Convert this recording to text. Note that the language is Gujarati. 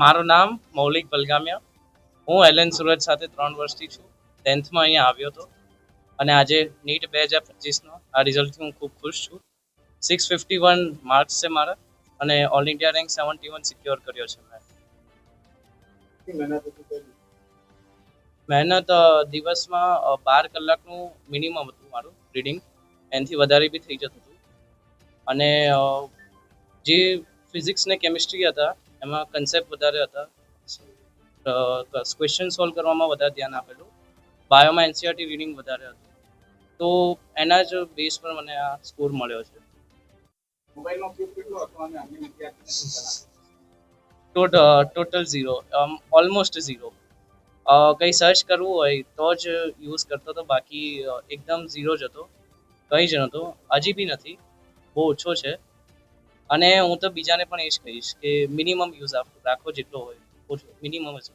મારું નામ મૌલિક બલગામિયા. હું એલએન સુરત સાથે ત્રણ વર્ષથી છું. ટેન્થમાં અહીંયા આવ્યો હતો. અને આજે નીટ બે હજાર પચીસનો આ રિઝલ્ટથી હું ખૂબ ખુશ છું. સિક્સ ફિફ્ટી વન માર્ક્સ છે મારા અને all India rank seventy one secure કર્યો છે મેં મહેનત દિવસમાં બાર કલાકનું મિનિમમ હતું મારું રીડિંગ એનાથી વધારે બી થઈ જતું હતું. અને જે ફિઝિક્સ ને કેમિસ્ટ્રી હતા એમાં કન્સેપ્ટ વધારે હતા. ક્વેશ્ચન સોલ્વ કરવામાં વધારે ધ્યાન આપેલું. બાયોમાં એનસીઆરટી રીડિંગ વધારે હતું. તો એના જ બેઝ પર મને આ સ્કોર મળ્યો છે. ટોટલ ઝીરો ઓલમોસ્ટ ઝીરો કંઈ સર્ચ કરવું હોય તો જ યુઝ કરતો હતો. બાકી એકદમ ઝીરો જ હતો. કંઈ જ નહોતો. હજી બી નથી. બહુ ઓછો છે. અને હું તો બીજાને પણ એ જ કહીશ કે મિનિમમ યુઝ રાખો જેટલો હોય મિનિમમ જ